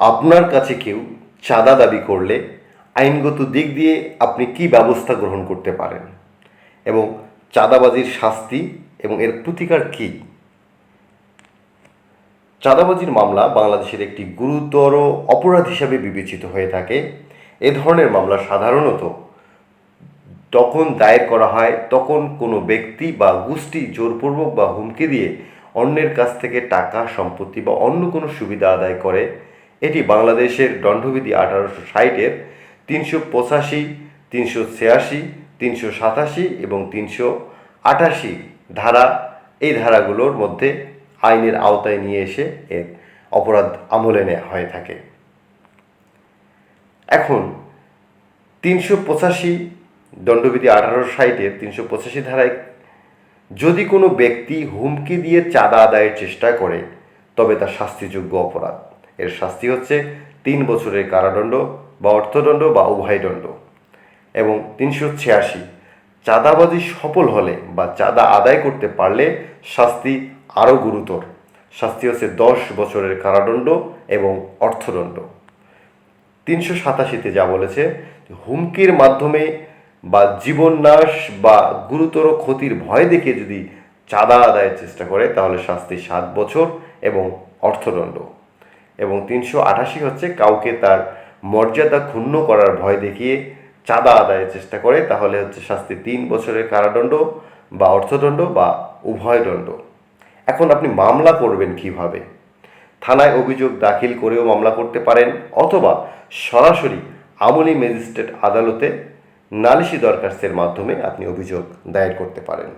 আপনার কাছে কেউ চাঁদা দাবি করলে আইনগত দিক দিয়ে আপনি কি ব্যবস্থা গ্রহণ করতে পারেন? এবং চাঁদাবাজির শাস্তি এবং এর প্রতিকার কী? চাঁদাবাজির মামলা বাংলাদেশের একটি গুরুতর অপরাধ হিসাবে বিবেচিত হয়ে থাকে। এ ধরনের মামলা সাধারণত তখন দায়ের করা হয়, তখন কোনো ব্যক্তি বা গোষ্ঠী জোরপূর্বক বা হুমকি দিয়ে অন্যের কাছ থেকে টাকা, সম্পত্তি বা অন্য কোনো সুবিধা আদায় করে। এটি বাংলাদেশের দণ্ডবিধি আঠারোশো ষাটের তিনশো পঁচাশি, তিনশো ছিয়াশি, তিনশো সাতাশি এবং তিনশো আটাশি ধারা। এই ধারাগুলোর মধ্যে আইনের আওতায় নিয়ে এসে এর অপরাধ আমলে নেওয়া হয়ে থাকে। এখন তিনশো পঁচাশি দণ্ডবিধি আঠারো ষাটের তিনশো পঁচাশি ধারায় যদি কোনো ব্যক্তি হুমকি দিয়ে চাঁদা আদায়ের চেষ্টা করে, তবে তা শাস্তিযোগ্য অপরাধ। এর শাস্তি হচ্ছে তিন বছরের কারাদণ্ড বা অর্থদণ্ড বা উভয়দণ্ড এবং তিনশো ছিয়াশি, চাঁদাবাজি সফল হলে বা চাঁদা আদায় করতে পারলে শাস্তি আরও গুরুতর। শাস্তি হচ্ছে দশ বছরের কারাদণ্ড এবং অর্থদণ্ড। তিনশো সাতাশিতে যা বলেছে, হুমকির মাধ্যমে বা জীবননাশ বা গুরুতর ক্ষতির ভয় দেখে যদি চাঁদা আদায়ের চেষ্টা করে, তাহলে শাস্তি সাত বছর এবং অর্থদণ্ড। এবং তিনশো আঠাশি হচ্ছে কাউকে তার মর্যাদা ক্ষুণ্ণ করার ভয় দেখিয়ে চাঁদা আদায়ের চেষ্টা করে, তাহলে হচ্ছে শাস্তি তিন বছরের কারাদণ্ড বা অর্থদণ্ড বা উভয় দণ্ড। এখন আপনি মামলা করবেন কীভাবে? থানায় অভিযোগ দাখিল করেও মামলা করতে পারেন অথবা সরাসরি আমলি ম্যাজিস্ট্রেট আদালতে নালিশি দরখাস্তের মাধ্যমে আপনি অভিযোগ দায়ের করতে পারেন।